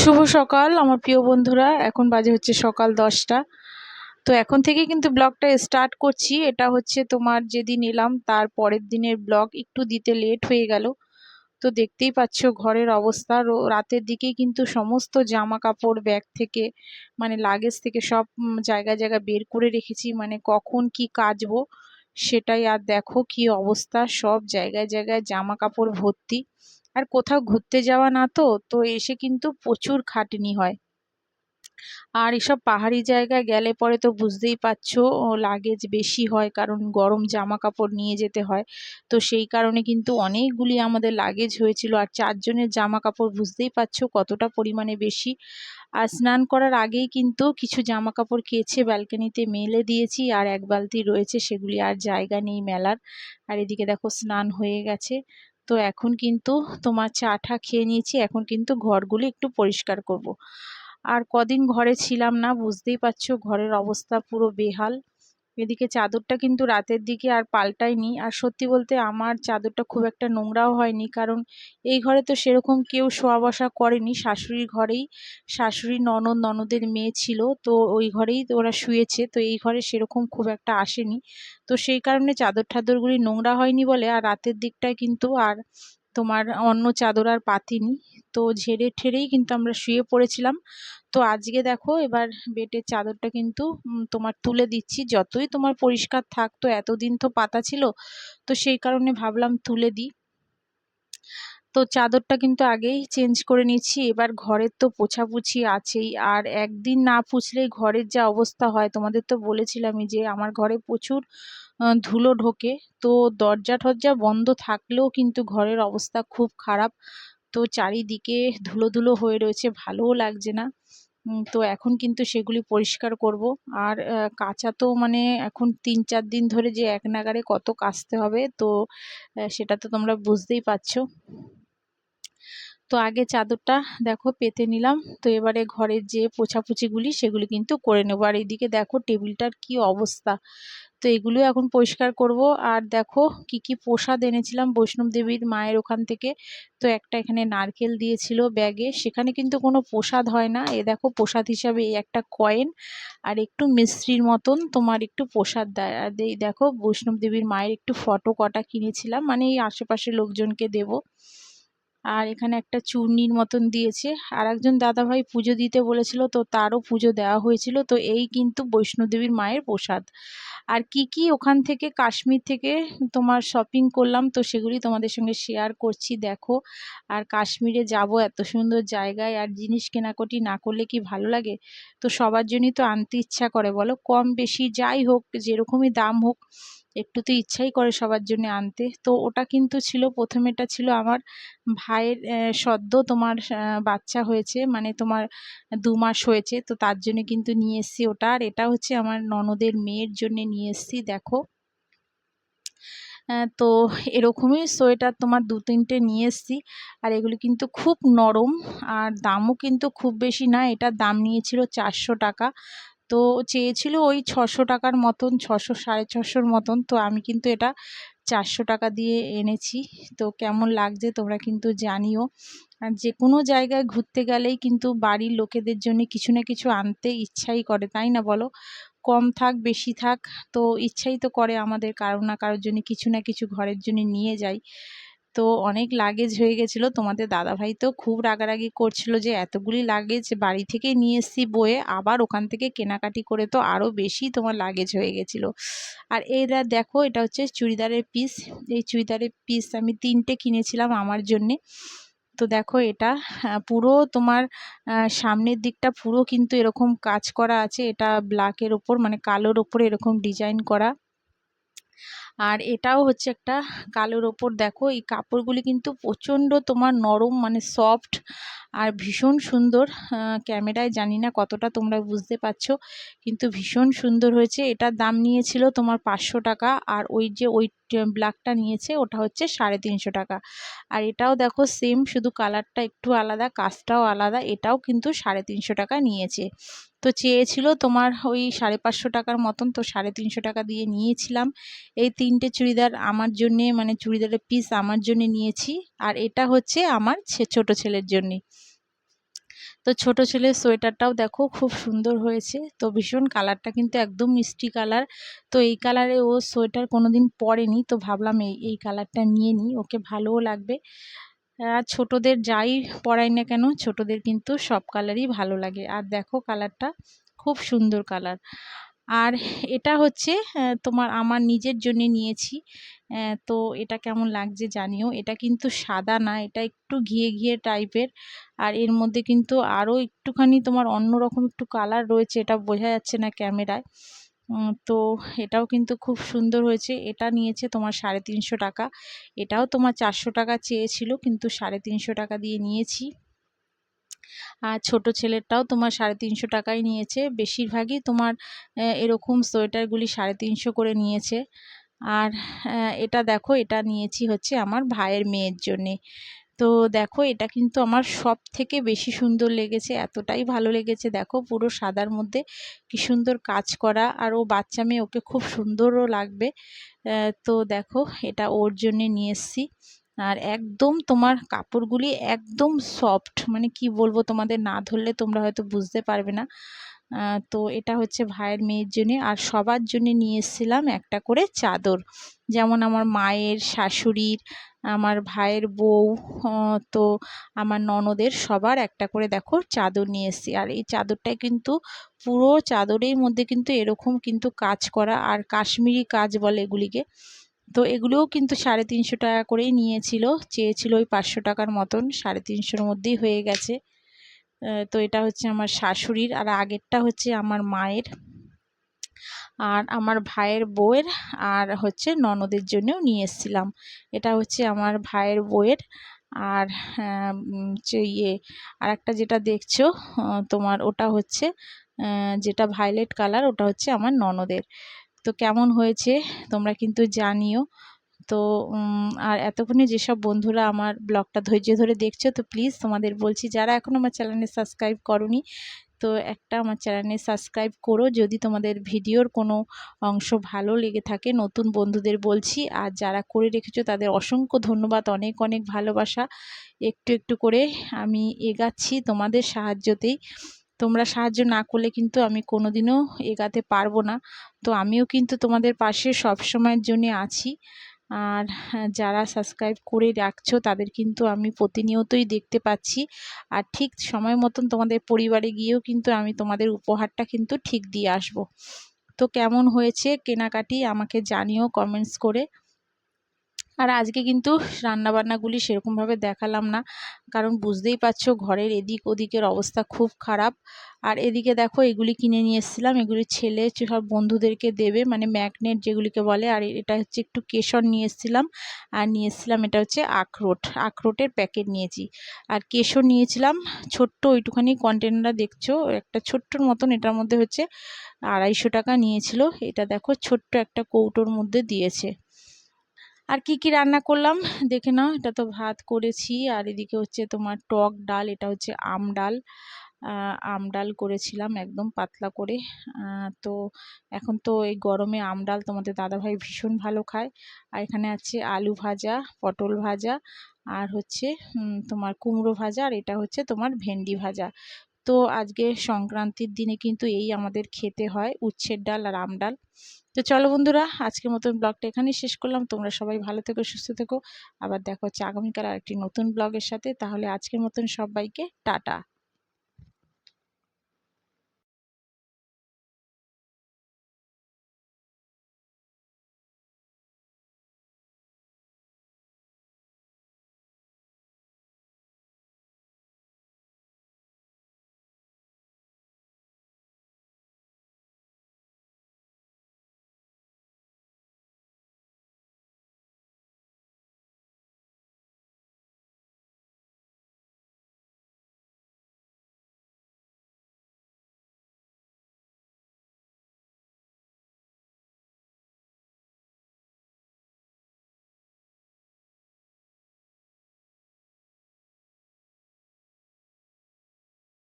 শুভ সকাল, আমার প্রিয় বন্ধুরা। এখন বাজে হচ্ছে সকাল দশটা। তো এখন থেকে কিন্তু ব্লগটা স্টার্ট করছি। এটা হচ্ছে তোমার যেদিন এলাম, তার পরের দিনের ব্লগ। একটু দিতে লেট হয়ে গেল। তো দেখতেই পাচ্ছ ঘরের অবস্থা। রাতের দিকেই কিন্তু সমস্ত জামা কাপড় ব্যাগ থেকে মানে লাগেজ থেকে সব জায়গায় জায়গায় বের করে রেখেছি। মানে কখন কি কাচবো সেটাই আর দেখো কি অবস্থা। সব জায়গায় জায়গায় জামা কাপড় ভর্তি। আর কোথাও ঘুরতে যাওয়া না তো তো এসে কিন্তু প্রচুর খাটনি হয়। আর এসব পাহাড়ি জায়গায় গেলে পরে তো বুঝতেই পারছ লাগেজ বেশি হয়, কারণ গরম জামা কাপড় নিয়ে যেতে হয়। তো সেই কারণে কিন্তু অনেকগুলি আমাদের লাগেজ হয়েছিল, আর চারজনের জামা কাপড় বুঝতেই পারছ কতটা পরিমাণে বেশি। আর স্নান করার আগেই কিন্তু কিছু জামা কাপড় কেচে ব্যালকানিতে মেলে দিয়েছি, আর এক বালতি রয়েছে, সেগুলি আর জায়গা নেই মেলার। আর এদিকে দেখো স্নান হয়ে গেছে। তো এখন কিন্তু তোমার চা ঠা খেয়ে নিয়েছি, এখন কিন্তু ঘরগুলি একটু পরিষ্কার করব। আর কদিন ঘরে ছিলাম না, বুঝতেই পারছ ঘরের অবস্থা পুরো বেহাল এদিকে চাদরটা কিন্তু রাতের দিকে আর পাল্টাইনি আর সত্যি বলতে আমার চাদরটা খুব একটা নোংরাও হয়নি, কারণ এই ঘরে তো সেরকম কেউ শোয়া বসা করেনি। শাশুড়ির ঘরেই শাশুড়ি, ননদ, ননদের মেয়ে ছিল, তো ওই ঘরেই ওরা শুয়েছে, তো এই ঘরে সেরকম খুব একটা আসেনি। তো সেই কারণে চাদর ঠাদরগুলি নোংরা হয়নি বলে, আর রাতের দিকটায় কিন্তু আর তোমার অন্য চাদর আর পাতিনি। তো ঝেড়ে ঠেড়েই কিন্তু আমরা শুয়ে পড়েছিলাম। তো আজকে দেখো এবার বেটের চাদরটা কিন্তু তোমার তুলে দিচ্ছি। যতই তোমার পরিষ্কার থাকতো এতদিন তো পাতা ছিল, তো সেই কারণে ভাবলাম তুলে দিই। তো চাদরটা কিন্তু আগেই চেঞ্জ করে নিচ্ছি এবার ঘরের তো পোছাপুছি আছেই। আর একদিন না পুছলেই ঘরের যা অবস্থা হয়, তোমাদের তো বলেছিলামই যে আমার ঘরে প্রচুর ধুলো ঢোকে। তো দরজা টরজা বন্ধ থাকলেও কিন্তু ঘরের অবস্থা খুব খারাপ। তো চারিদিকে ধুলো ধুলো হয়ে রয়েছে, ভালোও লাগছে না। তো এখন কিন্তু সেগুলি পরিষ্কার করব। আর কাঁচা তো মানে এখন তিন চার দিন ধরে যে এক নাগারে কত কাচতে হবে, তো সেটা তো তোমরা বুঝতেই পারছ। তো আগে চাদরটা দেখো পেতে নিলাম, তো এবারে ঘরের যে পোছাপুছিগুলি সেগুলি কিন্তু করে নেব। আর এদিকে দেখো টেবিলটার কি অবস্থা। তো এগুলো এখন পরিষ্কার করব। আর দেখো কি কি প্রসাদ এনেছিলাম বৈষ্ণব দেবীর মায়ের ওখান থেকে। তো একটা এখানে নারকেল দিয়েছিল ব্যাগে। সেখানে কিন্তু কোনো প্রসাদ হয় না। এ দেখো প্রসাদ হিসাবে এই একটা কয়েন। আর একটু মিস্ত্রির মতন তোমার একটু প্রসাদ দেয়। আর এই দেখো বৈষ্ণব দেবীর মায়ের একটু ফটো কটা কিনেছিলাম। মানে এই আশেপাশের লোকজনকে দেবো। আর এখানে একটা চূর্ণির মতন দিয়েছে। আর একজন দাদাভাই পুজো দিতে বলেছিল, তো তারও পুজো দেওয়া হয়েছিল। তো এই কিন্তু বৈষ্ণোদেবীর মায়ের প্রসাদ। আর কি কি ওখান থেকে, কাশ্মীর থেকে তোমার শপিং করলাম, তো সেগুলি তোমাদের সঙ্গে শেয়ার করছি, দেখো। আর কাশ্মীরে যাব এত সুন্দর জায়গায়, আর জিনিস কেনাকাটি না করলে কি ভালো লাগে? তো সবার জন্যই তো আনতে ইচ্ছা করে, বলো। কম বেশি যাই হোক, যেরকমই দাম হোক একটু তো ইচ্ছাই করে সবার জন্য আনতে। তো ওটা কিন্তু ছিল প্রথমেটা ছিল আমার ভাইয়ের সদ্য তোমার বাচ্চা হয়েছে মানে তোমার দু মাস হয়েছে, তো তার জন্য কিন্তু নিয়ে এসছি ওটা। আর এটা হচ্ছে আমার ননদের মেয়ের জন্য নিয়ে এসছি, দেখো। তো এরকমই সোয়েটার তোমার দু তিনটে নিয়ে এসছি, আর এগুলি কিন্তু খুব নরম, আর দামও কিন্তু খুব বেশি না, এটার দাম নিয়েছিল চারশো টাকা। তো চেয়েছিল ওই ছশো টাকার মতন, ছশো সাড়ে ছশোর মতন। তো আমি কিন্তু এটা চারশো টাকা দিয়ে এনেছি। তো কেমন লাগছে তোমরা কিন্তু জানিও। আর যে কোনো জায়গায় ঘুরতে গেলেই কিন্তু বাড়ির লোকেদের জন্য কিছু না কিছু আনতে ইচ্ছাই করে, তাই না বলো? কম থাক, বেশি থাক, তো ইচ্ছাই তো করে আমাদের কারও না কারোর জন্য কিছু না কিছু ঘরের জন্য নিয়ে যাই। তো অনেক লাগেজ হয়ে গেছিল। তোমাদের দাদাভাই তো খুব রাগারাগি করছিল যে, এতগুলি লাগেজ বাড়ি থেকে নিয়ে এসছি বয়ে আবার ওখান থেকে কেনাকাটি করে তো আরও বেশি তোমার লাগেজ হয়ে গেছিল। আর এরা দেখো, এটা হচ্ছে চুড়িদারের পিস এই চুড়িদারের পিস আমি তিনটে কিনেছিলাম আমার জন্যে। তো দেখো এটা পুরো তোমার সামনের দিকটা পুরো কিন্তু এরকম কাজ করা আছে। এটা ব্ল্যাকের ওপর মানে কালোর ওপর এরকম ডিজাইন করা। আর এটাও হচ্ছে একটা কালোর ওপর। দেখো, এই কাপড়গুলি কিন্তু প্রচণ্ড তোমার নরম মানে সফট আর ভীষণ সুন্দর। ক্যামেরায় জানি না কতটা তোমরা বুঝতে পারছ, কিন্তু ভীষণ সুন্দর হয়েছে। এটার দাম নিয়েছিল তোমার পাঁচশো টাকা আর ওই যে ওই ব্ল্যাকটা নিয়েছে, ওটা হচ্ছে সাড়ে তিনশো টাকা। আর এটাও দেখো সেম শুধু কালারটা একটু আলাদা কাজটাও আলাদা, এটাও কিন্তু সাড়ে তিনশো টাকা নিয়েছে। তো চেয়েছিল তোমার ওই সাড়ে পাঁচশো টাকার মতন, তো সাড়ে তিনশো টাকা দিয়ে নিয়েছিলাম। এই তিনটে চুড়িদার আমার জন্যে মানে চুড়িদারের পিস আমার জন্য নিয়েছি। আর এটা হচ্ছে আমার ছোটো ছেলের জন্যে। তো ছোট ছেলের সোয়েটারটাও দেখো খুব সুন্দর হয়েছে। তো ভীষণ কালারটা কিন্তু একদম মিষ্টি কালার। তো এই কালারে ও সোয়েটার কোনো দিন পরেনি, তো ভাবলাম এই এই কালারটা নিয়ে নিই, ওকে ভালোও লাগবে। আর ছোটোদের যাই পরাই না কেন, ছোটোদের কিন্তু সব কালারই ভালো লাগে। আর দেখো কালারটা, খুব সুন্দর কালার। আর এটা হচ্ছে তোমার আমার নিজের জন্য নিয়েছি। তো এটা কেমন লাগছে জানিও। এটা কিন্তু সাদা না, এটা একটু ঘিয়ে ঘিয়ে টাইপের আর এর মধ্যে কিন্তু আরও একটুখানি তোমার অন্যরকম একটু কালার রয়েছে, এটা বোঝা যাচ্ছে না ক্যামেরায় তো এটাও কিন্তু খুব সুন্দর হয়েছে। এটা নিয়েছে তোমার সাড়ে তিনশো টাকা। এটাও তোমার চারশো টাকা চেয়েছিল, কিন্তু সাড়ে তিনশো টাকা দিয়ে নিয়েছি। আর ছোট ছেলেরটাও তোমার সাড়ে তিনশো টাকায় নিয়েছে। বেশিরভাগই তোমার এরকম সোয়েটারগুলি সাড়ে তিনশো করে নিয়েছে। আর এটা দেখো, এটা নিয়েছি হচ্ছে আমার ভাইয়ের মেয়ের জন্যে। তো দেখো, এটা কিন্তু আমার সব থেকে বেশি সুন্দর লেগেছে, এতটাই ভালো লেগেছে। দেখো, পুরো সাদার মধ্যে কি সুন্দর কাজ করা, আর ও বাচ্চা মেয়ে, ওকে খুব সুন্দরও লাগবে। তো দেখো, এটা ওর জন্যে নিয়ে এসছি। আর একদম তোমার কাপড়গুলি একদম সফট মানে কি বলব তোমাদের, না ধরলে তোমরা হয়তো বুঝতে পারবে না। তো এটা হচ্ছে ভাইয়ের মেয়ের জন্যে। আর সবার জন্য নিয়ে এসেছিলাম একটা করে চাদর। যেমন আমার মায়ের, শাশুড়ির, আমার ভাইয়ের বউ তো আমার ননদের সবার একটা করে দেখো চাদর নিয়ে এসেছি। আর এই চাদরটা কিন্তু পুরো চাদরের মধ্যে কিন্তু এরকম কিন্তু কাজ করা আর কাশ্মীরি কাজ বলে এগুলিকে। তো এগুলোও কিন্তু সাড়ে তিনশো টাকা করেই নিয়েছিল। চেয়েছিল ওই পাঁচশো টাকার মতন, সাড়ে তিনশোর মধ্যেই হয়ে গেছে। তো এটা হচ্ছে আমার শাশুড়ির আর আগেরটা হচ্ছে আমার মায়ের আর আমার ভাইয়ের বউয়ের আর হচ্ছে ননদের জন্যও নিয়ে এসেছিলাম। এটা হচ্ছে আমার ভাইয়ের বউয়ের আর হচ্ছে ইয়ে আর একটা যেটা দেখছ তোমার ওটা হচ্ছে যেটা ভায়োলেট কালার ওটা হচ্ছে আমার ননদের। তো কেমন হয়েছে তোমরা কিন্তু জানিও। তো আর এতক্ষণে যেসব বন্ধুরা আমার ব্লগটা ধৈর্য ধরে দেখছ, তো প্লিজ তোমাদের বলছি যারা এখন আমার চ্যানেলে সাবস্ক্রাইব করনি, তো একটা আমার চ্যানেলে সাবস্ক্রাইব করো। যদি তোমাদের ভিডিওর কোনো অংশ ভালো লেগে থাকে, নতুন বন্ধুদের বলছি, আর যারা করে রেখেছো, তাদের অসংখ্য ধন্যবাদ, অনেক অনেক ভালোবাসা। একটু একটু করে আমি এগাচ্ছি তোমাদের সাহায্যতেই। তোমরা সাহায্য না করলে কিন্তু আমি কোনোদিনও এগাতে পারব না। তো আমিও কিন্তু তোমাদের পাশে সব সময়ের জন্য আছি। আর যারা সাবস্ক্রাইব করে রাখছো, তাদের কিন্তু আমি প্রতিনিয়তই দেখতে পাচ্ছি। আর ঠিক সময় মতন তোমাদের পরিবারে গিয়েও কিন্তু আমি তোমাদের উপহারটা কিন্তু ঠিক দিয়ে আসব। তো কেমন হয়েছে কেনাকাটি, আমাকে জানিও কমেন্টস করে। আর আজকে কিন্তু রান্নাবান্নাগুলি সেরকমভাবে দেখালাম না। কারণ বুঝতেই পারছ ঘরের এদিক ওদিকের অবস্থা খুব খারাপ। আর এদিকে দেখো এগুলি কিনে নিয়ে এসেছিলাম। এগুলি ছেলে সব বন্ধুদেরকে দেবে। মানে ম্যাগনেট যেগুলিকে বলে, আর এটা হচ্ছে একটু কেশর নিয়ে এসেছিলাম। আর নিয়ে এসেছিলাম এটা হচ্ছে আখরোট। আখরোটের প্যাকেট নিয়েছি। আর কেশর নিয়েছিলাম। ছোট্ট ওইটুখানি কন্টেনারটা দেখছ? একটা ছোট্টর মতন। এটার মধ্যে হচ্ছে আড়াইশো টাকা নিয়েছিল। এটা দেখো ছোট্ট একটা কৌটোর মধ্যে দিয়েছে। আর কি কি রান্না করলাম? দেখে নাও, এটা তো ভাত করেছি। আর এদিকে হচ্ছে তোমার টক ডাল, এটা হচ্ছে আম ডাল। আম ডাল করেছিলাম একদম পাতলা করে। তো এখন তো এই গরমে আম ডাল তোমাদের দাদাভাই ভীষণ ভালো খায়। আর এখানে আছে আলু ভাজা, পটল ভাজা, আর হচ্ছে তোমার কুমড়ো ভাজা, আর এটা হচ্ছে তোমার ভেন্ডি ভাজা। তো আজকে সংক্রান্তির দিনে কিন্তু এই আমাদের খেতে হয় উচ্ছের ডাল আর আম ডাল। তো চলো বন্ধুরা আজকে মতন ব্লগটা এখানেই শেষ করলাম। তোমরা সবাই ভালো থেকো, সুস্থ থেকো। আবার দেখো হচ্ছে আগামীকাল আরেকটি নতুন ব্লগের সাথে। তাহলে আজকের মতন সবাইকে টাটা।